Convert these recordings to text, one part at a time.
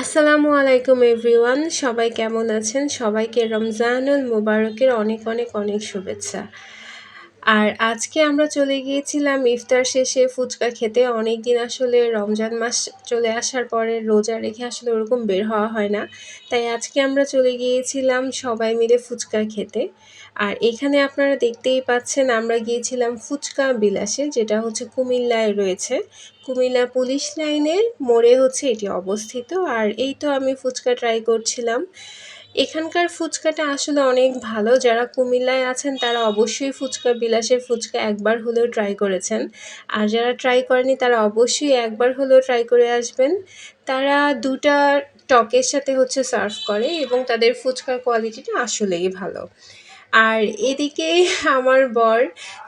আসসালামু আলাইকুম এভরিওয়ান। সবাই কেমন আছেন? সবাইকে রমজানুল মুবারকের অনেক অনেক অনেক শুভেচ্ছা। আর আজকে আমরা চলে গিয়েছিলাম ইফতার শেষে ফুচকা খেতে। অনেক দিন আসলে রমজান মাস চলে আসার পরে রোজা রেখে আসলে ওরকম বের হওয়া হয় না। তাই আজকে আমরা চলে গিয়েছিলাম সবাই মিলে ফুচকা খেতে। আর এখানে আপনারা দেখতেই পাচ্ছেন আমরা গিয়েছিলাম ফুচকা বিলাসে, যেটা হচ্ছে কুমিল্লায় রয়েছে। কুমিল্লা পুলিশ লাইনের মোড়ে হচ্ছে এটি অবস্থিত। আর এই তো আমি ফুচকা ট্রাই করছিলাম। এখানকার ফুচকাটা আসলে অনেক ভালো। যারা কুমিল্লায় আছেন, তারা অবশ্যই ফুচকা, বিলাসের ফুচকা একবার হলেও ট্রাই করেছেন। আর যারা ট্রাই করেনি, তারা অবশ্যই একবার হলেও ট্রাই করে আসবেন। তারা দুটা টকের সাথে হচ্ছে সার্ভ করে এবং তাদের ফুচকার কোয়ালিটিটা আসলেই ভালো। আর এদিকে আমার বর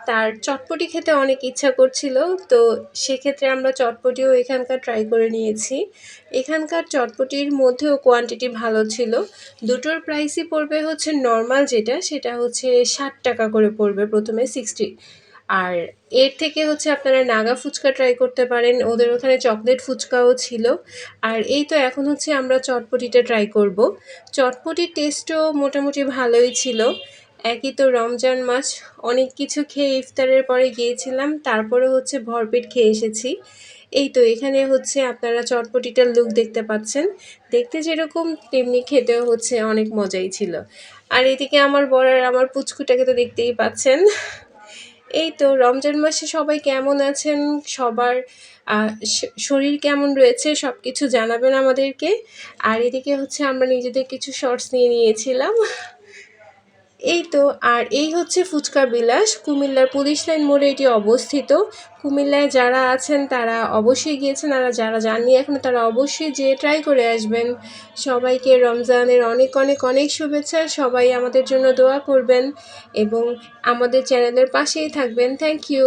তার চটপটি খেতে অনেক ইচ্ছা করছিল, তো সেক্ষেত্রে আমরা চটপটিও এখানকার ট্রাই করে নিয়েছি। এখানকার চটপটির মধ্যেও কোয়ান্টিটি ভালো ছিল। দুটোর প্রাইসই পড়বে হচ্ছে নর্মাল যেটা, সেটা হচ্ছে ষাট টাকা করে পড়বে প্রথমে সিক্সটি আর এর থেকে হচ্ছে আপনারা নাগা ফুচকা ট্রাই করতে পারেন, ওদের ওখানে চকলেট ফুচকাও ছিল। আর এই তো এখন হচ্ছে আমরা চটপটিটা ট্রাই করব। চটপটির টেস্টও মোটামুটি ভালোই ছিল। একই তো রমজান মাস, অনেক কিছু খেয়ে ইফতারের পরে গিয়েছিলাম, তারপরে হচ্ছে ভরপেট খেয়ে এসেছি। এই তো এখানে হচ্ছে আপনারা চটপটিটার লুক দেখতে পাচ্ছেন। দেখতে যেরকম, তেমনি খেতেও হচ্ছে অনেক মজাই ছিল। আর এদিকে আমার বড় আর আমার পুচকুটাকে তো দেখতেই পাচ্ছেন। এই তো রমজান মাসে সবাই কেমন আছেন? সবার শরীর কেমন রয়েছে? সব কিছু জানাবেন আমাদেরকে। আর এদিকে হচ্ছে আমরা নিজেদের কিছু শর্টস নিয়ে নিয়েছিলাম। এই তো, আর এই হচ্ছে ফুচকা বিলাস, কুমিল্লার পুলিশ লাইন মোড়ে এটি অবস্থিত। কুমিল্লায় যারা আছেন তারা অবশ্যই গিয়েছেন, আর যারা যাননি এখন তারা অবশ্যই যেয়ে ট্রাই করে আসবেন। সবাইকে রমজানের অনেক অনেক অনেক শুভেচ্ছা, সবাই আমাদের জন্য দোয়া করবেন এবং আমাদের চ্যানেলের পাশেই থাকবেন। Thank you